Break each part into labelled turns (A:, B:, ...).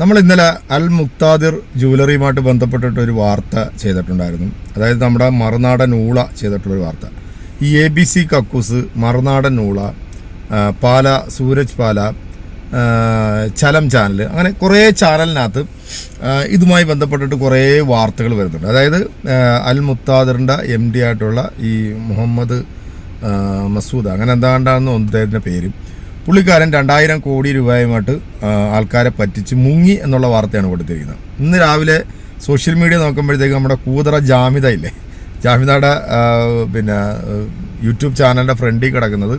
A: നമ്മൾ ഇന്നലെ അൽ മുക്താദിർ ജുവലറിയുമായിട്ട് ബന്ധപ്പെട്ടിട്ട് ഒരു വാർത്ത ചെയ്തിട്ടുണ്ടായിരുന്നു. അതായത് നമ്മുടെ മറുനാടൻ ഊള ചെയ്തിട്ടുള്ളൊരു വാർത്ത. ഈ എ ബി സി കക്കൂസ് മറുനാടൻ ഊള പാല സൂരജ് പാല ചലം ചാനൽ അങ്ങനെ കുറേ ചാനലിനകത്ത് ഇതുമായി ബന്ധപ്പെട്ടിട്ട് കുറേ വാർത്തകൾ വരുന്നുണ്ട്. അതായത് അൽ മുത്താദിറിന്റെ എം ഡി ആയിട്ടുള്ള ഈ മുഹമ്മദ് മസൂദ് അങ്ങനെ എന്താണ്ടാണെന്ന് അദ്ദേഹത്തിന്റെ പേര്. പുള്ളിക്കാരൻ രണ്ടായിരം കോടി രൂപയുമായിട്ട് ആൾക്കാരെ പറ്റിച്ച് മുങ്ങി എന്നുള്ള വാർത്തയാണ് കൊടുത്തിരിക്കുന്നത്. ഇന്ന് രാവിലെ സോഷ്യൽ മീഡിയ നോക്കുമ്പോഴത്തേക്ക് നമ്മുടെ കൂതറ ജാമിത ഇല്ലേ? ജാമിതയുടെ പിന്നെ യൂട്യൂബ് ചാനലിന്റെ ഫ്രണ്ടിൽ കിടക്കുന്നത്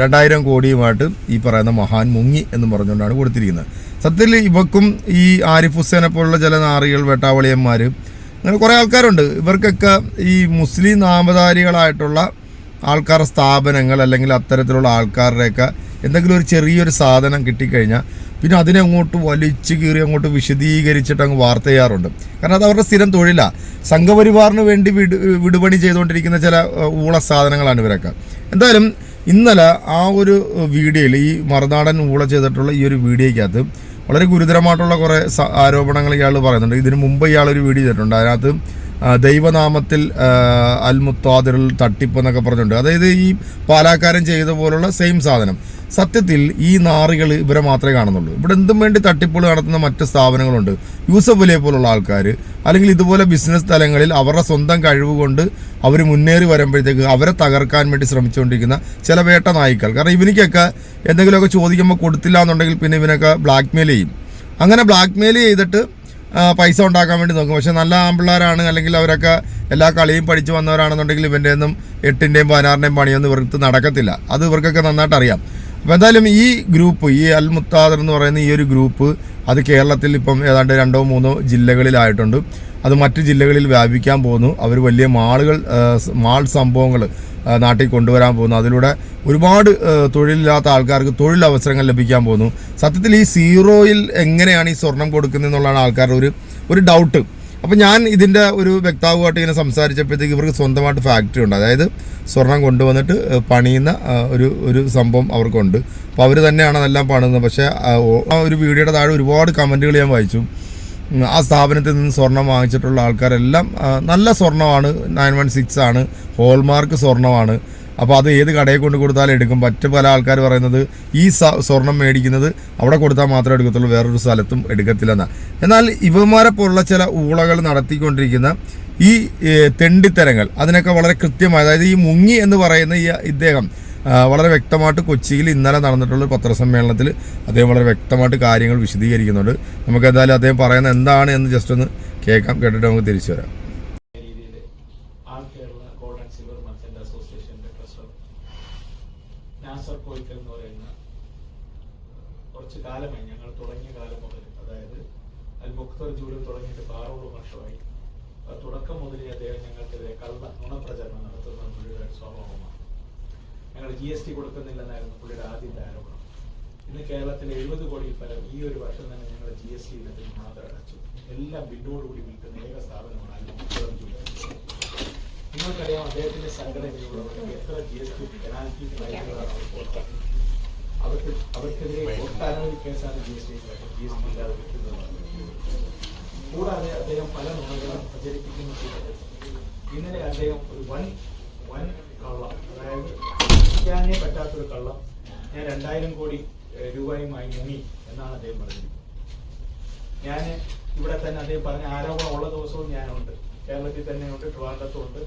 A: രണ്ടായിരം കോടിയുമായിട്ട് ഈ പറയുന്ന മഹാൻ മുങ്ങി എന്ന് പറഞ്ഞുകൊണ്ടാണ് കൊടുത്തിരിക്കുന്നത്. സത്യത്തിൽ ഇവക്കും ഈ ആരിഫ് ഹുസൈനെ പോലുള്ള ചില നാറികൾ വെട്ടാവളിയന്മാർ അങ്ങനെ കുറേ ആൾക്കാരുണ്ട്. ഇവർക്കൊക്കെ ഈ മുസ്ലിം നാമധാരികളായിട്ടുള്ള ആൾക്കാർ സ്ഥാപനങ്ങൾ അല്ലെങ്കിൽ അത്തരത്തിലുള്ള ആൾക്കാരുടെയൊക്കെ എന്തെങ്കിലും ഒരു ചെറിയൊരു സാധനം കിട്ടിക്കഴിഞ്ഞാൽ പിന്നെ അതിനെ അങ്ങോട്ട് വലിച്ചു കീറി അങ്ങോട്ട് വിശദീകരിച്ചിട്ട് അങ്ങ് വാർത്ത ചെയ്യാറുണ്ട്. കാരണം അത് അവരുടെ സ്ഥിരം തൊഴിലാണ് സംഘപരിവാറിന് വേണ്ടി വിട് വിടുപണി ചെയ്തുകൊണ്ടിരിക്കുന്ന ചില ഊള സാധനങ്ങളാണ് ഇവരൊക്കെ. എന്തായാലും ഇന്നലെ ആ ഒരു വീഡിയോയിൽ ഈ മറുനാടൻ ഊള ചെയ്തിട്ടുള്ള ഈ ഒരു വീഡിയോയ്ക്കകത്ത് വളരെ ഗുരുതരമായിട്ടുള്ള കുറേ ആരോപണങ്ങൾ ഇയാൾ പറയുന്നുണ്ട്. ഇതിനു മുമ്പ് ഇയാളൊരു വീഡിയോ ചെയ്തിട്ടുണ്ട്. അതിനകത്ത് ദൈവനാമത്തിൽ അൽ തട്ടിപ്പ് എന്നൊക്കെ പറഞ്ഞിട്ടുണ്ട്. അതായത് ഈ പാലാക്കാരൻ ചെയ്ത പോലുള്ള സെയിം സാധനം. സത്യത്തിൽ ഈ നാറികൾ ഇവരെ മാത്രമേ കാണുന്നുള്ളൂ. ഇവിടെ എന്തും വേണ്ടി തട്ടിപ്പുകൾ നടത്തുന്ന മറ്റ് സ്ഥാപനങ്ങളുണ്ട്. യൂസഫ് അലിയെ പോലുള്ള ആൾക്കാർ അല്ലെങ്കിൽ ഇതുപോലെ ബിസിനസ് തലങ്ങളിൽ അവരുടെ സ്വന്തം കഴിവ് കൊണ്ട് അവർ മുന്നേറി വരുമ്പോഴത്തേക്ക് അവരെ തകർക്കാൻ വേണ്ടി ശ്രമിച്ചുകൊണ്ടിരിക്കുന്ന ചില വേട്ട നായ്ക്കൾ. കാരണം ഇവനിക്കൊക്കെ എന്തെങ്കിലുമൊക്കെ ചോദിക്കുമ്പോൾ കൊടുത്തില്ല എന്നുണ്ടെങ്കിൽ പിന്നെ ഇവനൊക്കെ ബ്ലാക്ക്മെയിൽ ചെയ്യും. അങ്ങനെ ബ്ലാക്ക്മെയിൽ ചെയ്തിട്ട് പൈസ ഉണ്ടാക്കാൻ വേണ്ടി നോക്കും. പക്ഷെ നല്ല ആമ്പിള്ളേരാണ് അല്ലെങ്കിൽ അവരൊക്കെ എല്ലാ കളിയും പഠിച്ചു വന്നവരാണെന്നുണ്ടെങ്കിൽ ഇവന്റെ ഒന്നും എട്ടിന്റെയും പതിനാറിന്റെയും പണിയൊന്നും ഇവർക്ക് നടക്കത്തില്ല. അത് ഇവർക്കൊക്കെ നന്നായിട്ട് അറിയാം. അപ്പോൾ എന്തായാലും ഈ ഗ്രൂപ്പ് ഈ അൽ മുത്താദർ എന്ന് പറയുന്ന ഈ ഒരു ഗ്രൂപ്പ് അത് കേരളത്തിൽ ഇപ്പം ഏതാണ്ട് രണ്ടോ മൂന്നോ ജില്ലകളിലായിട്ടുണ്ട്. അത് മറ്റ് ജില്ലകളിൽ വ്യാപിക്കാൻ പോകുന്നു. അവർ വലിയ മാളുകൾ മാൾ സംഭവങ്ങൾ നാട്ടിൽ കൊണ്ടുവരാൻ പോകുന്നു. അതിലൂടെ ഒരുപാട് തൊഴിലില്ലാത്ത ആൾക്കാർക്ക് തൊഴിലവസരങ്ങൾ ലഭിക്കാൻ പോകുന്നു. സത്യത്തിൽ ഈ സീറോയിൽ എങ്ങനെയാണ് ഈ സ്വർണം കൊടുക്കുന്നത് എന്നുള്ളതാണ് ആൾക്കാരുടെ ഒരു ഒരു ഡൗട്ട് അപ്പോൾ ഞാൻ ഇതിന്റെ ഒരു വ്യക്താവുമായിട്ട് ഇങ്ങനെ സംസാരിച്ചപ്പോഴത്തേക്ക് ഇവർക്ക് സ്വന്തമായിട്ട് ഫാക്ടറി ഉണ്ട്. അതായത് സ്വർണം കൊണ്ടുവന്നിട്ട് പണിയുന്ന ഒരു ഒരു സംഭവം അവർക്കുണ്ട്. അപ്പോൾ അവർ തന്നെയാണ് അതെല്ലാം പണിയുന്നത്. പക്ഷേ ഒരു വീഡിയോയുടെ താഴെ ഒരുപാട് കമന്റുകൾ ഞാൻ വായിച്ചു. ആ സ്ഥാപനത്തിൽ നിന്ന് സ്വർണം വാങ്ങിച്ചിട്ടുള്ള ആൾക്കാരെല്ലാം നല്ല സ്വർണമാണ് നയൻ വൺ സിക്സ് ആണ് ഹോൾമാർക്ക് സ്വർണമാണ് അപ്പോൾ അത് ഏത് കടയിൽ കൊണ്ട് കൊടുത്താലും എടുക്കും. മറ്റ് പല ആൾക്കാർ പറയുന്നത് ഈ സ്വർണം മേടിക്കുന്നത് അവിടെ കൊടുത്താൽ മാത്രമേ എടുക്കത്തുള്ളൂ വേറൊരു സ്ഥലത്തും എടുക്കത്തില്ലെന്നാണ് എന്നാൽ ഇവന്മാരെ പോലുള്ള ചില ഊളകൾ നടത്തിക്കൊണ്ടിരിക്കുന്ന ഈ തെണ്ടിത്തരങ്ങൾ അതിനൊക്കെ വളരെ കൃത്യമായി അതായത് ഈ മുങ്ങി എന്ന് പറയുന്ന ഈ ഇദ്ദേഹം വളരെ വ്യക്തമായിട്ട് കൊച്ചിയിൽ ഇന്നലെ നടന്നിട്ടുള്ള പത്രസമ്മേളനത്തിൽ അദ്ദേഹം വളരെ വ്യക്തമായിട്ട് കാര്യങ്ങൾ വിശദീകരിക്കുന്നുണ്ട്. നമുക്ക് എന്തായാലും അദ്ദേഹം പറയുന്നത് എന്താണ് എന്ന് ജസ്റ്റ് ഒന്ന് കേൾക്കാം കേട്ടിട്ട് നമുക്ക് തിരിച്ചു വരാം.
B: കുറച്ച് കാലമായി ഞങ്ങൾ തുടങ്ങിയ കാലം മുതൽ അതായത് അൽ മുക്തർ ജൂലൈ തുടങ്ങിയിട്ട് ഇപ്പൊ വർഷമായി തുടക്കം മുതലേ അദ്ദേഹം ഞങ്ങൾക്കെതിരെ കള്ള നുണപ്രചരണം നടത്തുന്ന സ്വഭാവമാണ് ഞങ്ങൾ ജി എസ് ടി കൊടുക്കുന്നില്ലെന്നായിരുന്നു പുള്ളിയുടെ ആദ്യത്തെ ആരോപണം. ഇന്ന് കേരളത്തിലെ എഴുപത് കോടിയിൽ പരം ഈ ഒരു വർഷം തന്നെ ഞങ്ങൾ ജി എസ് ടി ഇനത്തിൽ മാത്രം അടച്ചു. എല്ലാം ബില്ലോടുകൂടി വിൽക്കുന്ന ഏക സ്ഥാപനമാണ് നിങ്ങൾക്കറിയാം അദ്ദേഹത്തിന്റെ സംഘടനയിലുള്ളവർക്ക് എത്ര ജി എസ് ടി പെനാൽറ്റി അവർക്ക് അവർക്കെതിരെ ഒട്ടനവധി കേസാണ് G S T G S T ഇല്ലാതെ വെക്കുന്നത് കൂടാതെ അദ്ദേഹം പല നുണകളും പ്രചരിപ്പിക്കുന്ന ഇന്നലെ അദ്ദേഹം ഒരു വൻ വൻ കള്ളം അതായത് വിൽക്കാനേ പറ്റാത്തൊരു കള്ളം ഞാൻ രണ്ടായിരം കോടി രൂപയുമായി മുങ്ങി എന്നാണ് അദ്ദേഹം പറഞ്ഞത്. ഞാൻ ഇവിടെ തന്നെ അദ്ദേഹം പറഞ്ഞ ആരോപണം ഉള്ള ദിവസവും ഞാനുണ്ട്. കേരളത്തിൽ തന്നെയുണ്ട് ട്രിവാൻഡ്രത്തുണ്ട്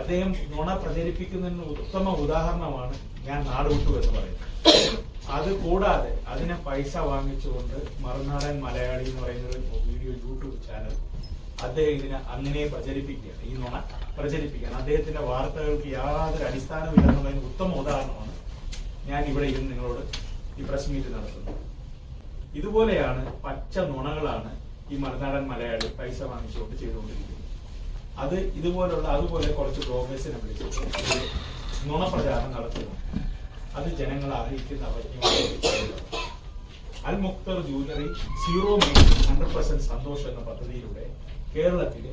B: അദ്ദേഹം നുണ പ്രചരിപ്പിക്കുന്നതിന് ഉത്തമ ഉദാഹരണമാണ് ഞാൻ നാട് വിട്ടു എന്ന് പറയുന്നത്. അത് കൂടാതെ അതിനെ പൈസ വാങ്ങിച്ചുകൊണ്ട് മറുനാടൻ മലയാളി എന്ന് പറയുന്ന ഒരു വീഡിയോ യൂട്യൂബ് ചാനൽ അദ്ദേഹം ഇതിനെ അങ്ങനെ പ്രചരിപ്പിക്കുകയാണ്. ഈ നുണ പ്രചരിപ്പിക്കുകയാണ്. അദ്ദേഹത്തിന്റെ വാർത്തകൾക്ക് യാതൊരു അടിസ്ഥാനമില്ലെന്നുള്ളതിന് ഉത്തമ ഉദാഹരണമാണ് ഞാൻ ഇവിടെ ഇരുന്ന് നിങ്ങളോട് ഈ പ്രസ് മീറ്റ് നടത്തുന്നത്. ഇതുപോലെയാണ് പച്ച നുണകളാണ് ഈ മലനാടൻ മലയാളി പൈസ വാങ്ങിച്ചുകൊണ്ട് ചെയ്തുകൊണ്ടിരിക്കുന്നത്. അത് ഇതുപോലുള്ള അതുപോലെ കുറച്ച് ബ്ലോഗേഴ്സിനെ വിളിച്ചിട്ട് നുണപ്രചാരണം നടത്തുന്നു. അത് ജനങ്ങൾ അറിയിക്കുന്ന അവജ്ഞ Al Mukthar jewellery zero meet hundred percent സന്തോഷം എന്ന പദ്ധതിയിലൂടെ കേരളത്തിലെ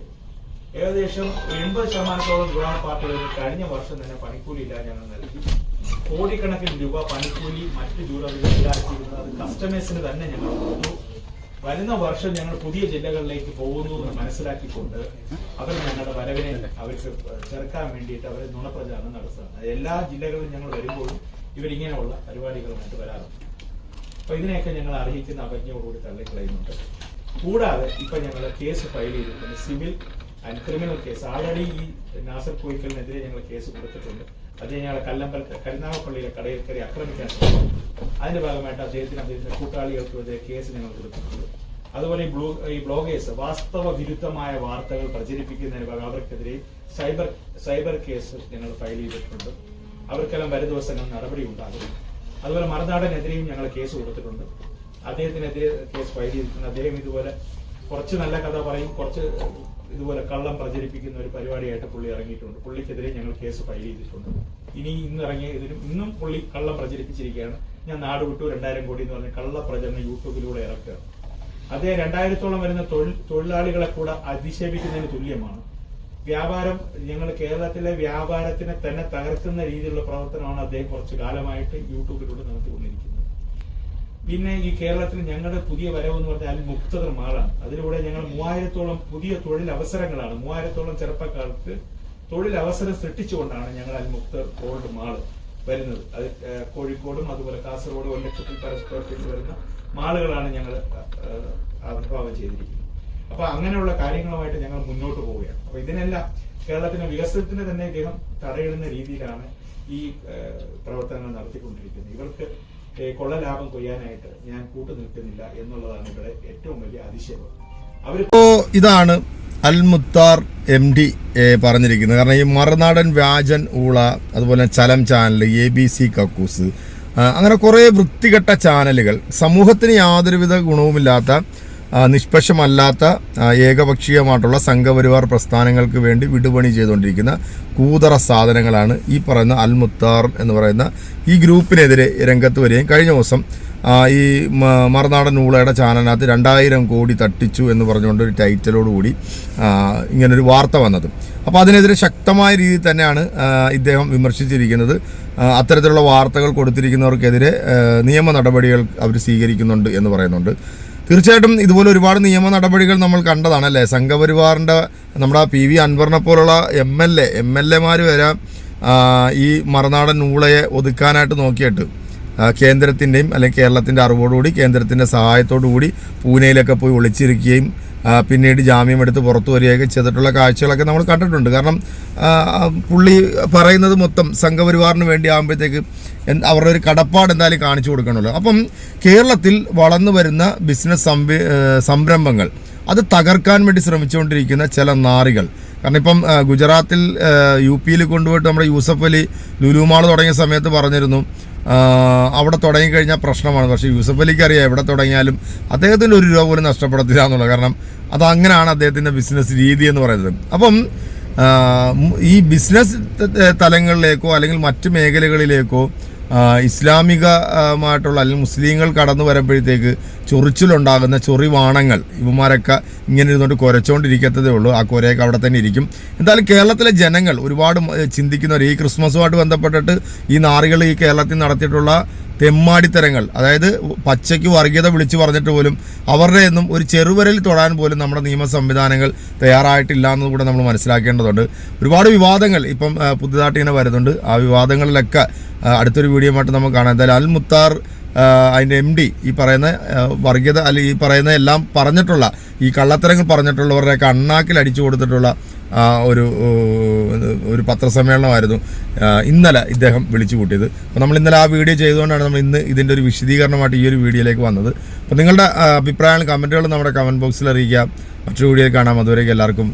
B: ഏകദേശം എൺപത് ശതമാനത്തോളം ഗുണ പാർട്ടികൾക്ക് കഴിഞ്ഞ വർഷം തന്നെ പണിക്കൂലി ഇല്ലാതെ ഞങ്ങൾ നൽകി. കോടിക്കണക്കിന് രൂപ പണിക്കൂലി മറ്റ് ജൂലറികൾ അത് കസ്റ്റമേഴ്സിന് തന്നെ ഞങ്ങൾ കൊടുത്തു. വരുന്ന വർഷം ഞങ്ങൾ പുതിയ ജില്ലകളിലേക്ക് പോകുന്നു എന്ന് മനസ്സിലാക്കിക്കൊണ്ട് അവർ ഞങ്ങളുടെ വരവിനെ അവർക്ക് ചെറുക്കാൻ വേണ്ടിയിട്ട് അവർ നുണപ്രചാരണം നടത്തുന്നത് എല്ലാ ജില്ലകളിലും ഞങ്ങൾ വരുമ്പോഴും ഇവരിങ്ങനെയുള്ള പരിപാടികളുമായിട്ട് വരാറുണ്ട്. അപ്പൊ ഇതിനെയൊക്കെ ഞങ്ങൾ അറിയിക്കുന്ന അവജ്ഞയോടുകൂടി തള്ളിക്കളയുന്നുണ്ട്. കൂടാതെ ഇപ്പൊ ഞങ്ങൾ കേസ് ഫയൽ ചെയ്തിട്ടുണ്ട്. Civil and criminal case already ഈ നാസർ കോയിക്കലിനെതിരെ ഞങ്ങൾ കേസ് കൊടുത്തിട്ടുണ്ട്. അത് ഞങ്ങളെ കല്ലമ്പൽ കരുനാഗപ്പള്ളിയിലെ കടയിൽ കയറി ആക്രമിക്കാൻ ശ്രമിച്ചു. അതിന്റെ ഭാഗമായിട്ട് അദ്ദേഹത്തിന് അദ്ദേഹത്തിന്റെ കൂട്ടാളികൾക്കെതിരെ കേസ് ഞങ്ങൾ കൊടുത്തിട്ടുണ്ട്. അതുപോലെ ഈ ഈ ബ്ലോഗേഴ്സ് വാസ്തവ വിരുദ്ധമായ വാർത്തകൾ പ്രചരിപ്പിക്കുന്നതിന് ഭാഗം അവർക്കെതിരെ സൈബർ സൈബർ കേസ് ഞങ്ങൾ ഫയൽ ചെയ്തിട്ടുണ്ട്. അവർക്കെല്ലാം വരും ദിവസങ്ങൾ നടപടി ഉണ്ടാകും. അതുപോലെ മറുനാടനെതിരെയും ഞങ്ങൾ കേസ് കൊടുത്തിട്ടുണ്ട്. അദ്ദേഹത്തിനെതിരെ കേസ് ഫയൽ ചെയ്തിട്ടുണ്ട്. അദ്ദേഹം ഇതുപോലെ കുറച്ച് നല്ല കഥ പറയും കുറച്ച് ഇതുപോലെ കള്ളം പ്രചരിപ്പിക്കുന്ന ഒരു പരിപാടിയായിട്ട് പുള്ളി ഇറങ്ങിയിട്ടുണ്ട്. പുള്ളിക്കെതിരെ ഞങ്ങൾ കേസ് ഫയൽ ചെയ്തിട്ടുണ്ട്. ഇനി ഇന്ന് ഇറങ്ങിയ ഇതിനും ഇന്നും പുള്ളി കള്ളം പ്രചരിപ്പിച്ചിരിക്കുകയാണ്. ഞാൻ നാട് വിട്ടു രണ്ടായിരം കോടി എന്ന് പറഞ്ഞ കള്ള പ്രചരണം യൂട്യൂബിലൂടെ ഇറക്കുകയാണ്. അദ്ദേഹം രണ്ടായിരത്തോളം വരുന്ന തൊഴിലാളികളെ കൂടെ അധിക്ഷേപിക്കുന്നതിന് തുല്യമാണ്. വ്യാപാരം ഞങ്ങൾ കേരളത്തിലെ വ്യാപാരത്തിനെ തന്നെ തകർക്കുന്ന രീതിയിലുള്ള പ്രവർത്തനമാണ് അദ്ദേഹം കുറച്ച് കാലമായിട്ട് യൂട്യൂബിലൂടെ നടത്തിക്കൊണ്ടിരിക്കുന്നത്. പിന്നെ ഈ കേരളത്തിൽ ഞങ്ങളുടെ പുതിയ വരവ് എന്ന് പറഞ്ഞാൽ മുക്തതർ മാളാണ്. അതിലൂടെ ഞങ്ങൾ മൂവായിരത്തോളം പുതിയ തൊഴിൽ അവസരങ്ങളാണ് മൂവായിരത്തോളം തൊഴിൽ അവസരം സൃഷ്ടിച്ചുകൊണ്ടാണ് ഞങ്ങൾ അൽ മുക്തർ ഗോൾഡ് മാൾ വരുന്നത്. അത് കോഴിക്കോടും അതുപോലെ കാസർഗോഡും ഒരു ലക്ഷത്തിൽ പരസ്പരത്തിൽ വരുന്ന മാളുകളാണ് ഞങ്ങൾ ആവിർഭാവം ചെയ്തിരിക്കുന്നത്. അപ്പൊ അങ്ങനെയുള്ള കാര്യങ്ങളുമായിട്ട് ഞങ്ങൾ മുന്നോട്ട് പോവുകയാണ്. അപ്പൊ ഇതിനെല്ലാം കേരളത്തിന്റെ വികസനത്തിന് തന്നെ ഇദ്ദേഹം തടയിടുന്ന രീതിയിലാണ് ഈ പ്രവർത്തനങ്ങൾ നടത്തിക്കൊണ്ടിരിക്കുന്നത്. ഇവർക്ക് കൊള്ള ലാഭം കൊയ്യാനായിട്ട് ഞാൻ കൂട്ടു നിൽക്കുന്നില്ല എന്നുള്ളതാണ് ഇവിടെ ഏറ്റവും വലിയ അതിശയം. അവർ
A: ഇതാണ് അൽ മുത്താർ എം ഡി പറഞ്ഞിരിക്കുന്നത്. കാരണം ഈ മറുനാടൻ വ്യാജൻ ഊള അതുപോലെ ചലം ചാനൽ എ ബി സി കക്കൂസ് അങ്ങനെ കുറേ വൃത്തികെട്ട ചാനലുകൾ സമൂഹത്തിന് യാതൊരുവിധ ഗുണവുമില്ലാത്ത നിഷ്പക്ഷമല്ലാത്ത ഏകപക്ഷീയമായിട്ടുള്ള സംഘപരിവാർ പ്രസ്ഥാനങ്ങൾക്ക് വേണ്ടി വിടുപണി ചെയ്തുകൊണ്ടിരിക്കുന്ന കൂതറ സാധനങ്ങളാണ് ഈ പറയുന്ന അൽ മുത്താർ എന്ന് പറയുന്ന ഈ ഗ്രൂപ്പിനെതിരെ രംഗത്ത് വരികയും കഴിഞ്ഞ ദിവസം ഈ മറുനാടൻ ഊളയുടെ ചാനലിനകത്ത് രണ്ടായിരം കോടി തട്ടിച്ചു എന്ന് പറഞ്ഞുകൊണ്ട് ഒരു ടൈറ്റലോടുകൂടി ഇങ്ങനൊരു വാർത്ത വന്നത്. അപ്പോൾ അതിനെതിരെ ശക്തമായ രീതിയിൽ തന്നെയാണ് ഇദ്ദേഹം വിമർശിച്ചിരിക്കുന്നത്. അത്തരത്തിലുള്ള വാർത്തകൾ കൊടുത്തിരിക്കുന്നവർക്കെതിരെ നിയമ നടപടികൾ അവർ സ്വീകരിക്കുന്നുണ്ട് എന്ന് പറയുന്നുണ്ട്. തീർച്ചയായിട്ടും ഇതുപോലെ ഒരുപാട് നിയമ നടപടികൾ നമ്മൾ കണ്ടതാണ് അല്ലേ? സംഘപരിവാറിന്റെ നമ്മുടെ പി വി അൻവറിനെ പോലുള്ള M L A M L എമാർ വരെ ഈ മറുനാടൻ ഊളയെ ഒതുക്കാനായിട്ട് നോക്കിയിട്ട് കേന്ദ്രത്തിന്റെയും അല്ലെങ്കിൽ കേരളത്തിന്റെ അറിവോടുകൂടി കേന്ദ്രത്തിന്റെ കൂടി പൂനെയിലൊക്കെ പോയി ഒളിച്ചിരിക്കുകയും പിന്നീട് ജാമ്യം എടുത്ത് പുറത്തു വരികയൊക്കെ ചെയ്തിട്ടുള്ള കാഴ്ചകളൊക്കെ നമ്മൾ കണ്ടിട്ടുണ്ട്. കാരണം പുള്ളി പറയുന്നത് മൊത്തം സംഘപരിവാറിന് വേണ്ടി ആകുമ്പോഴത്തേക്ക് അവരുടെ ഒരു കടപ്പാട് എന്തായാലും കാണിച്ചു കൊടുക്കണമല്ലോ. അപ്പം കേരളത്തിൽ വളർന്നു വരുന്ന ബിസിനസ് സംരംഭങ്ങൾ അത് തകർക്കാൻ വേണ്ടി ശ്രമിച്ചുകൊണ്ടിരിക്കുന്ന ചില നാറികൾ. കാരണം ഇപ്പം ഗുജറാത്തിൽ യു പിയിൽ കൊണ്ടുപോയിട്ട് നമ്മുടെ യൂസഫ് അലി ലുലുമാൾ തുടങ്ങിയ സമയത്ത് പറഞ്ഞിരുന്നു അവിടെ തുടങ്ങിക്കഴിഞ്ഞാൽ പ്രശ്നമാണ്. പക്ഷേ യൂസഫ് അലിക്ക് അറിയാം എവിടെ തുടങ്ങിയാലും അദ്ദേഹത്തിന്റെ ഒരു രൂപ പോലും നഷ്ടപ്പെടത്തില്ല എന്നുള്ളത്. കാരണം അത് അങ്ങനെയാണ് അദ്ദേഹത്തിന്റെ ബിസിനസ് രീതി എന്ന് പറയുന്നത്. അപ്പം ഈ ബിസിനസ് തലങ്ങളിലേക്കോ അല്ലെങ്കിൽ മറ്റ് മേഖലകളിലേക്കോ ഇസ്ലാമികമായിട്ടുള്ള അല്ലെങ്കിൽ മുസ്ലിങ്ങൾ കടന്നു വരുമ്പോഴത്തേക്ക് ചൊറിച്ചിലുണ്ടാകുന്ന ചൊറിവാണങ്ങൾ ഇവന്മാരൊക്കെ ഇങ്ങനെ ഇരുന്നുകൊണ്ട് കുരച്ചുകൊണ്ടിരിക്കത്തതേ ഉള്ളൂ. ആ കുരയൊക്കെ അവിടെ തന്നെ ഇരിക്കും. എന്തായാലും കേരളത്തിലെ ജനങ്ങൾ ഒരുപാട് ചിന്തിക്കുന്നവർ ഈ ക്രിസ്മസുമായിട്ട് ബന്ധപ്പെട്ടിട്ട് ഈ നാറികൾ ഈ കേരളത്തിൽ നടത്തിയിട്ടുള്ള തെമ്മാടിത്തരങ്ങൾ. അതായത് പച്ചയ്ക്ക് വർഗീയത വിളിച്ചു പറഞ്ഞിട്ട് പോലും അവരുടെ ഒന്നും ഒരു ചെറുവരൽ തൊടാൻ പോലും നമ്മുടെ നിയമ സംവിധാനങ്ങൾ തയ്യാറായിട്ടില്ല എന്നത് കൂടെ നമ്മൾ മനസ്സിലാക്കേണ്ടതുണ്ട്. ഒരുപാട് വിവാദങ്ങൾ ഇപ്പം പുതുതായിട്ട് ഇങ്ങനെ വരുന്നുണ്ട്. ആ വിവാദങ്ങളിലൊക്കെ അടുത്തൊരു വീഡിയോ ആയിട്ട് നമുക്ക് കാണാം. എന്തായാലും അൽ മുത്താർ അതിന്റെ എം ഡി ഈ പറയുന്ന വർഗീയത അല്ലെങ്കിൽ ഈ പറയുന്ന എല്ലാം പറഞ്ഞിട്ടുള്ള ഈ കള്ളത്തരങ്ങൾ പറഞ്ഞിട്ടുള്ളവരുടെയൊക്കെ അണ്ണാക്കിൽ അടിച്ചു കൊടുത്തിട്ടുള്ള ഒരു ഒരു പത്രസമ്മേളനമായിരുന്നു. ഇന്നലെ ഇദ്ദേഹം വിളിച്ചു കൂട്ടിയത്. അപ്പോൾ നമ്മൾ ഇന്നലെ ആ വീഡിയോ ചെയ്തുകൊണ്ടാണ് നമ്മൾ ഇന്ന് ഇതിന്റെ ഒരു വിശദീകരണമായിട്ട് ഈ ഒരു വീഡിയോയിലേക്ക് വന്നത്. അപ്പോൾ നിങ്ങളുടെ അഭിപ്രായങ്ങൾ കമന്റുകൾ നമ്മുടെ കമന്റ് ബോക്സിൽ അറിയിക്കുക. മറ്റൊരു വീഡിയോയിൽ കാണാം. അതുവരേക്കും എല്ലാവർക്കും